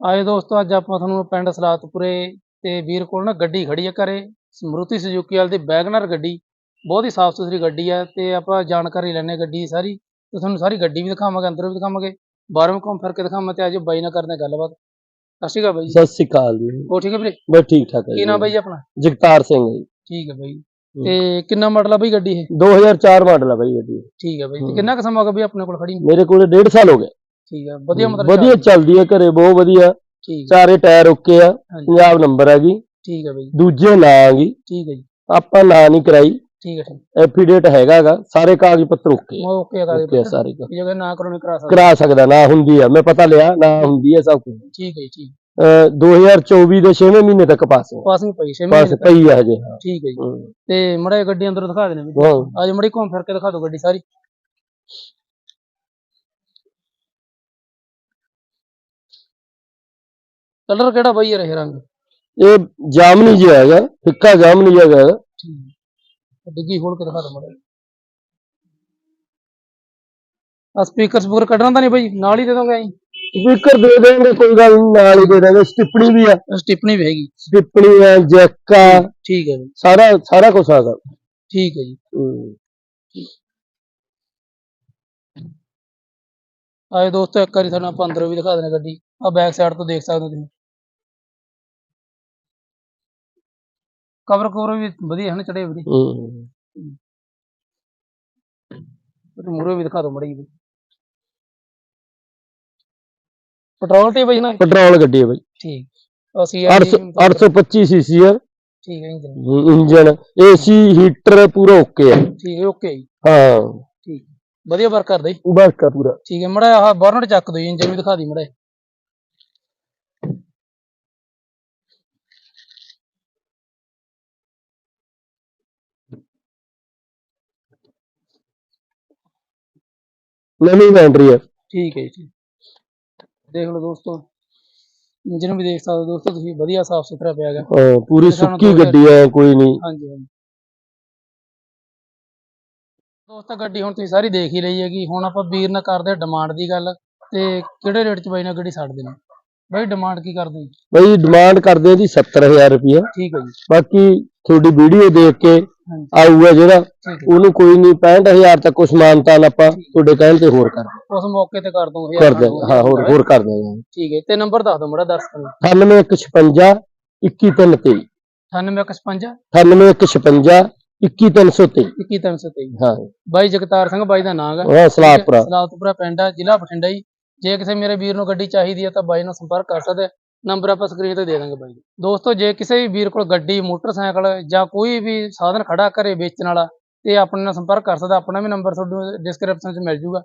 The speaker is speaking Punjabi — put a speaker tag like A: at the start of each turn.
A: ਆਏ ਦੋਸਤੋ ਅੱਜ ਆਪਾਂ ਤੁਹਾਨੂੰ ਪਿੰਡ ਸਲਾਤਪੁਰੇ ਤੇ ਵੀਰ ਕੋਲ ਨਾ ਗੱਡੀ ਖੜੀ ਹੈ ਘਰੇ ਸਮਰੂਤੀ ਸੁਜ਼ੂਕੀ ਵਾਲੀ ਦੀ ਵੈਗਨਰ ਗੱਡੀ। ਬਹੁਤ ਹੀ ਸਾਫ਼ ਸੁਥਰੀ ਗੱਡੀ ਆ ਤੇ ਆਪਾਂ ਜਾਣਕਾਰੀ ਲੈਣੇ ਗੱਡੀ ਸਾਰੀ ਤੇ ਤੁਹਾਨੂੰ ਸਾਰੀ ਗੱਡੀ ਵੀ ਦਿਖਾਵਾਂਗੇ ਅੰਦਰ ਵੀ ਦਿਖਾਵਾਂਗੇ ਬਾਹਰੋਂ ਘੁੰਮ ਫਿਰ ਕੇ ਦਿਖਾਵਾਂ ਤੇ ਅੱਜ ਬਾਈ ਨਾਲ ਕਰਦੇ ਹਾਂ ਗੱਲਬਾਤ। ਸਤਿ ਸ਼੍ਰੀ ਅਕਾਲ ਬਾਈ ਜੀ।
B: ਸਤਿ ਸ੍ਰੀ ਅਕਾਲ ਜੀ।
A: ਹੋ ਠੀਕ ਹੈ ਵੀਰੇ?
B: ਬਸ ਠੀਕ ਠਾਕ ਹੈ
A: ਕੀ ਨਾਮ ਬਾਈ ਜੀ ਆਪਣਾ?
B: ਜਗਤਾਰ ਸਿੰਘ ਜੀ।
A: ਠੀਕ ਹੈ ਬਾਈ। ਤੇ ਕਿੰਨਾ ਮਾਡਲ ਆ ਬਾਈ ਗੱਡੀ ਇਹ?
B: 2004 ਮਾਡਲ ਆ ਬਾਈ ਗੱਡੀ।
A: ਠੀਕ ਹੈ ਬਾਈ। ਤੇ
B: ਹੂੰ।
A: ਕਿੰਨਾ ਕੁ ਸਮਾਂ ਹੋ ਗਿਆ ਬਾਈ ਆਪਣੇ ਕੋਲ ਖੜੀ ਨੂੰ?
B: ਮੇਰੇ ਕੋਲ 1.5 ਸਾਲ ਹੋ ਗਿਆ।
A: ਠੀਕ ਹੈ ਵਧੀਆ ਮਤਲਬ
B: ਵਧੀਆ
A: ਚੱਲ-
B: ਚੱਲਦੀ ਹੈ ਘਰੇ ਬਹੁਤ ਵਧੀਆ।
A: ਠੀਕ ਹੈ
B: ਸਾਰੇ ਟਾਇਰ ਓਕੇ ਆ
A: ਹਾਂਜੀ।
B: ਪੰਜਾਬ ਨੰਬਰ ਆ ਗਈ
A: ਠੀਕ ਹੈ ਬਾਈ।
B: ਦੂਜੇ ਨਾਂ ਗਈ
A: ਠੀਕ ਹੈ ਜੀ।
B: ਆਪਾਂ ਨਾਂ ਨਹੀਂ ਕਰਾਈ।
A: ਠੀਕ ਹੈ ਠੀਕ
B: ਐਫੀਡੇਟ ਹੈਗਾਗਾ ਸਾਰੇ ਕਾਗਜ਼ ਪੱਤਰ ਓਕੇ। ਆ
A: ਓਕੇ ਆ
B: ਓਕੇ ਆ ਸਾਰੇ ਕਾਗਜ਼।
A: ਜੇ ਨਾ ਕਰੋ ਨਹੀਂ ਕਰਾ ਸਕਦੇ।
B: ਕਰਾ ਸਕਦਾ ਨਾ ਹੁੰਦੀ ਆ। ਮੈਂ ਪਤਾ ਲਿਆ ਨਾ ਹੁੰਦੀ ਆ ਸਭ ਕੁਝ।
A: ਠੀਕ ਹੈ ਜੀ ਠੀਕ
B: 2024 ਦੇ 6ਵੇਂ ਮਹੀਨੇ ਤੱਕ ਪਾਸ ਹੈ।
A: ਪਾਸਿੰਗ ਪਈ ਛੇ
B: ਪਾਸ
A: ਮਹੀਨੇ
B: ਪਈ ਆ ਹਜੇ ਹਾਂ।
A: ਠੀਕ ਹੈ ਜੀ। ਤੇ ਮੜਾ ਗੱਡੀ ਅੰਦਰੋਂ ਦਿਖਾ ਦੇਣੇ ਵੀ
B: ਹਾਂ।
A: ਅੱਜ ਮੜੀ ਘੁੰਮ ਫਿਰ ਕੇ ਦਿਖਾ ਦਿਓ ਗੱਡੀ ਸਾਰੀ। ਕਲਰ ਕਿਹੜਾ ਬਈ ਯਾਰ ਇਹ ਰੰਗ?
B: ਇਹ ਜਾਮਨੀ ਜਿਹਾ ਹੈਗਾ ਫਿੱਕਾ ਜਾਮਨੀ ਜਿਹਾ ਹੈਗਾ।
A: ਡਿੱਗੀ ਖੋਲ ਕੇ ਦਿਖਾ ਮੜਾ ਆ ਸਪੀਕਰ ਸਪੂਕਰ ਕੱਢਣਾ ਤਾਂ ਨਹੀਂ ਬਈ ਨਾਲ ਹੀ ਦੇ ਦੋਗੇ ਐਂ?
B: ਸਪੀਕਰ ਦੇ ਦੇਣਗੇ ਕੋਈ ਗੱਲ ਨੀ, ਨਾਲ ਹੀ ਦੇ ਦੇਣਗੇ ਸਟਿਪਣੀ ਵੀ ਆ।
A: ਸਟਿਪਣੀ ਵੀ ਹੈਗੀ।
B: ਸਟਿਪਣੀ ਆ ਜੈਕ। ਆ
A: ਠੀਕ ਹੈ ਬਈ
B: ਸਾਰਾ ਸਾਰਾ ਕੁਝ ਆ ਸਕਦਾ
A: ਠੀਕ ਹੈ ਜੀ।
B: ਹੂੰ।
A: ਆਏ ਦੋਸਤੋ ਇੱਕ ਵਾਰੀ ਤੁਹਾਨੂੰ ਆਪਾਂ ਅੰਦਰੋਂ ਵੀ ਦਿਖਾ ਦੇਣਾ ਗੱਡੀ। ਆ ਬੈਕ ਸਾਈਡ ਤੋਂ ਦੇਖ ਸਕਦੇ ਹੋ ਤੁਸੀਂ। ਕਵਰ ਕਵਰ ਵੀ ਵਧੀਆ ਹਨ ਚੜੇ ਵਧੀਆ
B: ਹੂੰ।
A: ਤੇ ਮੂਰੇ ਵੀ ਦਿਖਾ ਦਿਓ ਮੜੀ ਜੀ ਪੈਟਰੋਲ ਤੇ ਬਈ ਨਾ।
B: ਪੈਟਰੋਲ ਗੱਡੀ ਹੈ ਬਾਈ।
A: ਠੀਕ। ਅਸੀਂ
B: 800 825 ਸੀਸੀ ਆ
A: ਠੀਕ ਹੈ ਜੀ
B: ਇੰਜਨ ਏਸੀ ਹੀਟਰ ਪੂਰਾ ਓਕੇ ਆ
A: ਠੀਕ ਹੈ ਓਕੇ
B: ਹਾਂ।
A: ਠੀਕ। ਵਧੀਆ ਵਰਕ ਕਰਦਾ ਜੀ
B: ਬਸ ਕਾ ਪੂਰਾ।
A: ਠੀਕ ਹੈ ਮੜਾ ਆਹ ਬਰਨਟ ਚੱਕ ਦਿਓ ਇੰਜਨ ਵੀ ਦਿਖਾ ਦੀ ਮੜਾ
B: ਨਵੀਂ ਬੈਟਰੀ ਹੈ
A: ਠੀਕ ਹੈ ਜੀ। ਦੇਖ ਲਓ ਦੋਸਤੋ ਇੰਜਨ ਵੀ ਦੇਖ ਸਕਦੇ ਹੋ ਦੋਸਤੋ ਤੁਸੀਂ ਵਧੀਆ ਸਾਫ਼ ਸੁਥਰਾ ਪਿਆ ਹੈਗਾ।
B: ਹਾਂ ਪੂਰੀ ਸੁੱਕੀ ਗੱਡੀ ਹੈ ਕੋਈ ਨਹੀਂ।
A: ਹਾਂਜੀ ਹਾਂਜੀ। ਦੋਸਤੋ ਗੱਡੀ ਹੁਣ ਤੁਸੀਂ ਸਾਰੀ ਦੇਖ ਹੀ ਲਈ ਹੈਗੀ। ਹੁਣ ਆਪਾਂ ਵੀਰ ਨਾਲ ਕਰਦੇ ਡਿਮਾਂਡ ਦੀ ਗੱਲ ਤੇ ਕਿਹੜੇ ਰੇਟ 'ਚ ਬਾਈ ਨਾਲ ਗੱਡੀ ਛੱਡ ਦੇਣੀ? ਬਾਈ ਡਿਮਾਂਡ ਕੀ ਕਰਦੇ ਜੀ
B: ਬਈ ਡਿਮਾਂਡ ਕਰਦੇ ਆ ਜੀ 70000 ਰੁਪਇਆ
A: ਠੀਕ ਹੈ ਜੀ।
B: ਬਾਕੀ ਤੁਹਾਡੀ ਵੀਡੀਓ ਦੇਖ ਕੇ ਆਊਗਾ ਜਿਹੜਾ
A: ਹੈ
B: ਉਹਨੂੰ ਕੋਈ ਨਹੀਂ 65000 ਤੱਕ ਕੁਛ ਮਾਨਤਾਨ ਆਪਾਂ ਤੁਹਾਡੇ ਕਹਿਣ ਤੇ ਹੋਰ ਕਰ
A: ਉਸ ਮੌਕੇ ਤੇ ਕਰ ਦੂੰਗੇ
B: ਕਰ ਦੇ ਹਾਂ ਹੋਰ ਹੋਰ ਕਰ ਦੇ
A: ਠੀਕ ਹੈ ਤੇ ਨੰਬਰ ਦੱਸ ਦਿਓ ਮੜਾ ਦੱਸ ਦਿਓ।
B: 9856 21323
A: 9855
B: 9856 21323
A: 21323
B: ਹਾਂ।
A: ਬਾਈ ਜਗਤਾਰ ਸਿੰਘ ਬਾਈ ਦਾ ਨਾਮ ਹੈ
B: ਹਾਂ ਸਲਾਹਪੁਰਾ
A: ਸਲਾਤਪੁਰਾ ਪਿੰਡ ਆ ਜ਼ਿਲ੍ਹਾ ਬਠਿੰਡਾ ਜੀ। ਜੇ ਕਿਸੇ ਮੇਰੇ ਵੀਰ ਨੂੰ ਗੱਡੀ ਚਾਹੀਦੀ ਹੈ ਤਾਂ ਬਾਈ ਨਾਲ ਸੰਪਰਕ ਕਰ ਸਕਦੇ ਨੰਬਰ ਆਪਾਂ ਸਕਰੀਨ ਤੇ ਦੇ ਦਾਂਗੇ ਬਾਈ ਜੀ। ਦੋਸਤੋ, ਜੇ ਕਿਸੇ ਵੀ ਵੀਰ ਕੋਲ ਗੱਡੀ, ਮੋਟਰਸਾਈਕਲ ਜਾਂ ਕੋਈ ਵੀ ਸਾਧਨ ਖੜਾ ਘਰੇ ਵੇਚਣ ਵਾਲਾ, ਤੇ ਆਪਣੇ ਨਾਲ ਸੰਪਰਕ ਕਰ ਸਕਦਾ, ਆਪਣਾ ਵੀ ਨੰਬਰ ਤੁਹਾਨੂੰ ਡਿਸਕ੍ਰਿਪਸ਼ਨ 'ਚ ਮਿਲ ਜੂਗਾ।